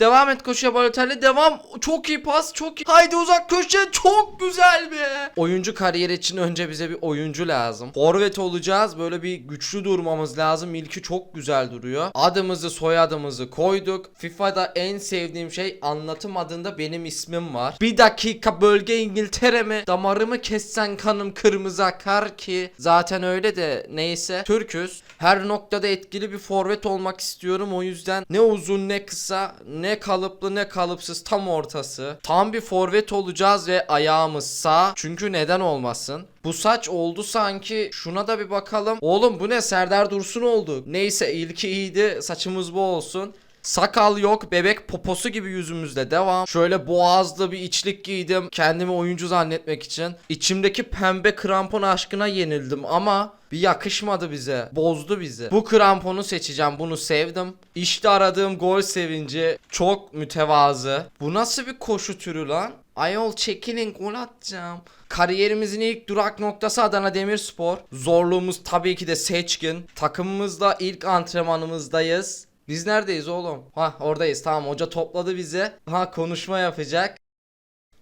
Devam et koşuya Balotelli devam. Çok iyi pas çok iyi. Haydi uzak köşe çok güzel be. Oyuncu kariyeri için önce bize bir oyuncu lazım. Forvet olacağız. Böyle bir güçlü durmamız lazım. İlki çok güzel duruyor. Adımızı soyadımızı koyduk. FIFA'da en sevdiğim şey anlatım adında benim ismim var. Bir dakika bölge İngiltere mi? Damarımı kessen kanım kırmızı akar ki. Zaten öyle de neyse. Türküz. Her noktada etkili bir forvet olmak istiyorum. O yüzden ne uzun ne kısa ne kalıplı ne kalıpsız tam ortası. Tam bir forvet olacağız ve ayağımız sağ. Çünkü neden olmasın? Bu saç oldu sanki. Şuna da bir bakalım. Oğlum bu ne? Serdar Dursun oldu. Neyse ilki iyiydi. Saçımız bu olsun. Sakal yok bebek poposu gibi yüzümüzde devam. Şöyle boğazlı bir içlik giydim kendimi oyuncu zannetmek için. İçimdeki pembe krampon aşkına yenildim ama bir yakışmadı bize. Bozdu bizi. Bu kramponu seçeceğim. Bunu sevdim. İşte aradığım gol sevinci. Çok mütevazı. Bu nasıl bir koşu türü lan? Ayol çekilin gol atacağım. Kariyerimizin ilk durak noktası Adana Demirspor. Zorluğumuz tabii ki de seçkin. Takımımızda ilk antrenmanımızdayız. Biz neredeyiz oğlum? Ha oradayız tamam hoca topladı bizi. Ha konuşma yapacak.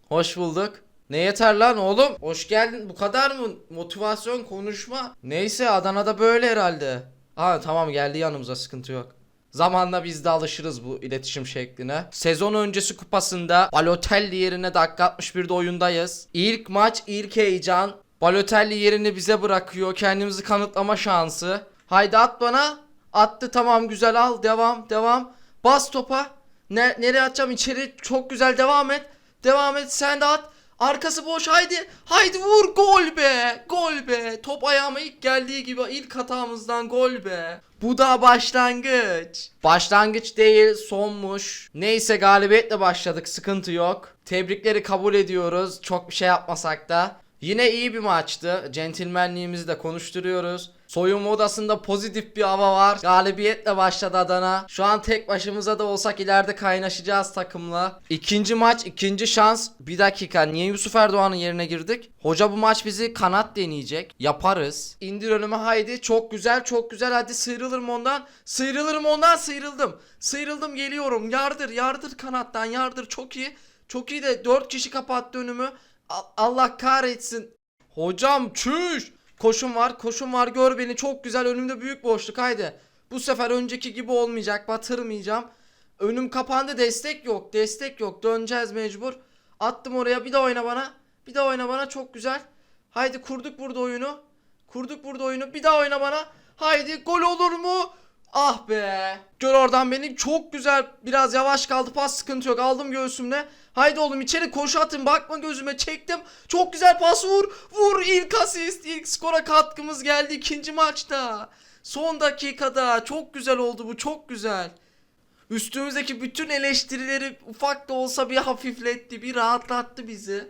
Hoş bulduk. Ne yeter lan oğlum? Hoş geldin. Bu kadar mı? Motivasyon konuşma. Neyse Adana'da böyle herhalde. Ha tamam geldi yanımıza sıkıntı yok. Zamanla biz de alışırız bu iletişim şekline. Sezon öncesi kupasında Balotelli yerine dakika 61'de oyundayız. İlk maç ilk heyecan. Balotelli yerini bize bırakıyor. Kendimizi kanıtlama şansı. Haydi at bana. Attı tamam güzel al devam devam. Bas topa. Ne, nereye atacağım içeri çok güzel devam et. Devam et sen de at. Arkası boş haydi. Haydi vur gol be. Gol be. Top ayağıma ilk geldiği gibi ilk hatamızdan gol be. Bu da başlangıç. Başlangıç değil sonmuş. Neyse galibiyetle başladık sıkıntı yok. Tebrikleri kabul ediyoruz. Çok bir şey yapmasak da. Yine iyi bir maçtı. Centilmenliğimizi de konuşturuyoruz. Soyunma odasında pozitif bir hava var. Galibiyetle başladı Adana. Şu an tek başımıza da olsak ileride kaynaşacağız takımla. İkinci maç, ikinci şans. Bir dakika niye Yusuf Erdoğan'ın yerine girdik? Hoca bu maç bizi kanat deneyecek. Yaparız. İndir önüme haydi. Çok güzel, çok güzel. Hadi sıyrılırım ondan. Sıyrılırım ondan, sıyrıldım. Sıyrıldım geliyorum. Yardır, yardır kanattan, yardır. Çok iyi. Çok iyi de 4 kişi kapattı önümü. Allah kahretsin. Hocam çüş. Koşum var koşum var gör beni çok güzel önümde büyük boşluk haydi. Bu sefer önceki gibi olmayacak batırmayacağım. Önüm kapandı destek yok destek yok döneceğiz mecbur. Attım oraya bir de oyna bana. Bir de oyna bana çok güzel. Haydi kurduk burada oyunu. Kurduk burada oyunu bir daha oyna bana. Haydi gol olur mu? Ah be. Gör oradan beni çok güzel biraz yavaş kaldı pas sıkıntı yok aldım göğsümle. Haydi oğlum içeri koşu atın bakma gözüme çektim. Çok güzel pas vur. Vur ilk asist ilk skora katkımız geldi ikinci maçta. Son dakikada çok güzel oldu bu çok güzel. Üstümüzdeki bütün eleştirileri ufak da olsa bir hafifletti bir rahatlattı bizi.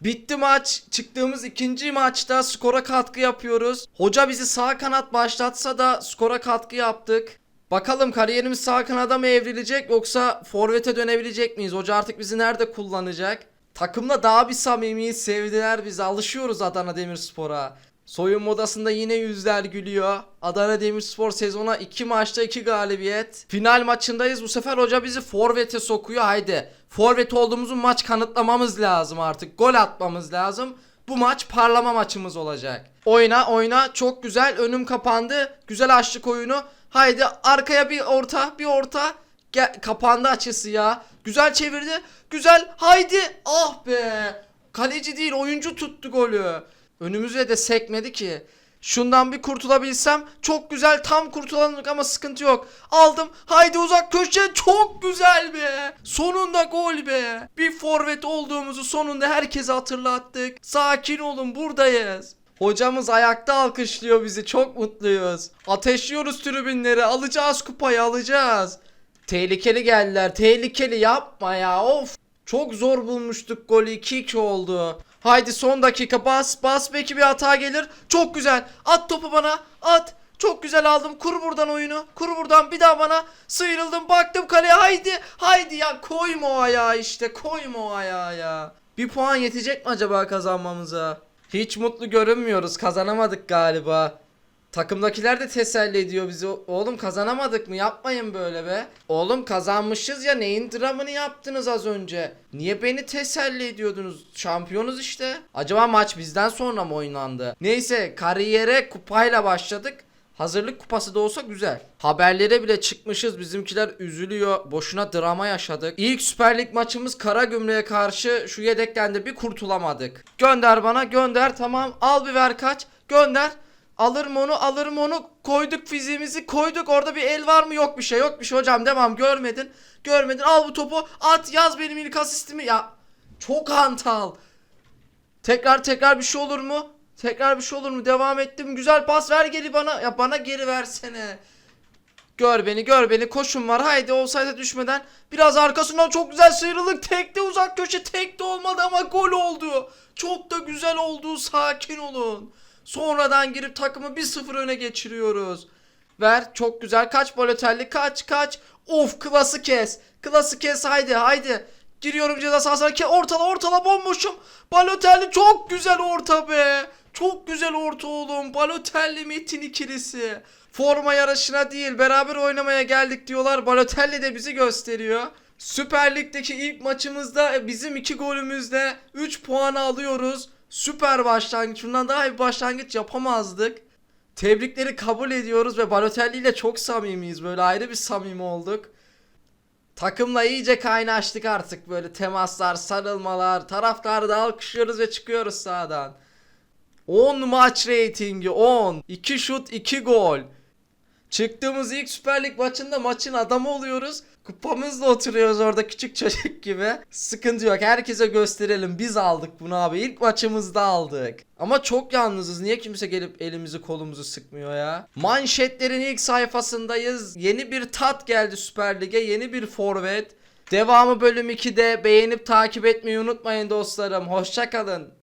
Bitti maç. Çıktığımız ikinci maçta skora katkı yapıyoruz. Hoca bizi sağ kanat başlatsa da skora katkı yaptık. Bakalım kariyerimiz sağ kanada mı evrilecek yoksa forvete dönebilecek miyiz? Hoca artık bizi nerede kullanacak? Takımla daha bir samimiyiz, sevdiler bizi. Alışıyoruz Adana Demirspor'a. Soyunma odasında yine yüzler gülüyor. Adana Demirspor sezona 2 maçta 2 galibiyet. Final maçındayız. Bu sefer hoca bizi forvete sokuyor. Haydi. Forvet olduğumuzu maç kanıtlamamız lazım artık. Gol atmamız lazım. Bu maç parlama maçımız olacak. Oyna oyna çok güzel. Önüm kapandı. Güzel açtık oyunu. Haydi arkaya bir orta bir orta. Gel, kapandı açısı ya. Güzel çevirdi. Güzel. Haydi. Ah be. Kaleci değil oyuncu tuttu golü. Önümüze de sekmedi ki. Şundan bir kurtulabilsem çok güzel tam kurtulanlık ama sıkıntı yok. Aldım. Haydi uzak köşe çok güzel be. Sonunda gol be. Bir forvet olduğumuzu sonunda herkese hatırlattık. Sakin olun buradayız. Hocamız ayakta alkışlıyor bizi. Çok mutluyuz. Ateşliyoruz tribünleri. Alacağız kupayı alacağız. Tehlikeli geldiler. Tehlikeli yapma ya. Of. Çok zor bulmuştuk golü 2-2 oldu. Haydi son dakika bas bas belki bir hata gelir. Çok güzel. At topu bana. At. Çok güzel aldım. Kur buradan oyunu. Kur buradan bir daha bana. Sıyrıldım baktım kaleye. Haydi. Haydi ya koyma o ayağı işte. Koyma o ayağı ya. Bir puan yetecek mi acaba kazanmamıza? Hiç mutlu görünmüyoruz. Kazanamadık galiba. Takımdakiler de teselli ediyor bizi. Oğlum kazanamadık mı? Yapmayın böyle be. Oğlum kazanmışız ya neyin dramını yaptınız az önce? Niye beni teselli ediyordunuz? Şampiyonuz işte. Acaba maç bizden sonra mı oynandı? Neyse kariyere kupayla başladık. Hazırlık kupası da olsa güzel. Haberlere bile çıkmışız. Bizimkiler üzülüyor. Boşuna drama yaşadık. İlk Süper Lig maçımız Karagümrük'e karşı şu yedekten de bir kurtulamadık. Gönder bana gönder tamam. Al bir ver kaç. Gönder. Alırım onu alırım onu. Koyduk fiziğimizi koyduk. Orada bir el var mı? Yok bir şey yok bir şey hocam devam görmedin. Görmedin al bu topu at yaz benim ilk asistimi. Ya çok hantal. Tekrar tekrar bir şey olur mu? Tekrar bir şey olur mu? Devam ettim. Güzel pas ver geri bana. Ya bana geri versene. Gör beni gör beni. Koşun var. Haydi olsaydı düşmeden. Biraz arkasından çok güzel sıyrılık. Tekte uzak köşe. Tekte olmadı ama gol oldu. Çok da güzel oldu. Sakin olun. Sonradan girip takımı 1-0 öne geçiriyoruz. Ver. Çok güzel. Kaç Balotelli? Kaç kaç. Of klası kes. Klası kes. Haydi haydi. Giriyorum ceza sahasına. Ortala ortala. Bomboşum. Balotelli çok güzel orta be çok güzel orta oğlum Balotelli Metin ikilisi Forma yarışına değil beraber oynamaya geldik diyorlar. Balotelli de bizi gösteriyor. Süper Lig'deki ilk maçımızda e, bizim iki golümüzle 3 puanı alıyoruz. Süper başlangıç. Bundan daha iyi başlangıç yapamazdık. Tebrikleri kabul ediyoruz ve Balotelli ile çok samimiyiz. Böyle ayrı bir samimi olduk. Takımla iyice kaynaştık artık böyle temaslar, sarılmalar, taraftarı da alkışlıyoruz ve çıkıyoruz sahadan. 10 maç reytingi 10. 2 şut 2 gol. Çıktığımız ilk Süper Lig maçında maçın adamı oluyoruz. Kupamızla oturuyoruz orada küçük çocuk gibi. Sıkıntı yok. Herkese gösterelim. Biz aldık bunu abi. İlk maçımızda aldık. Ama çok yalnızız. Niye kimse gelip elimizi kolumuzu sıkmıyor ya? Manşetlerin ilk sayfasındayız. Yeni bir tat geldi Süper Lig'e. Yeni bir forvet. Devamı bölüm 2'de beğenip takip etmeyi unutmayın dostlarım. Hoşçakalın.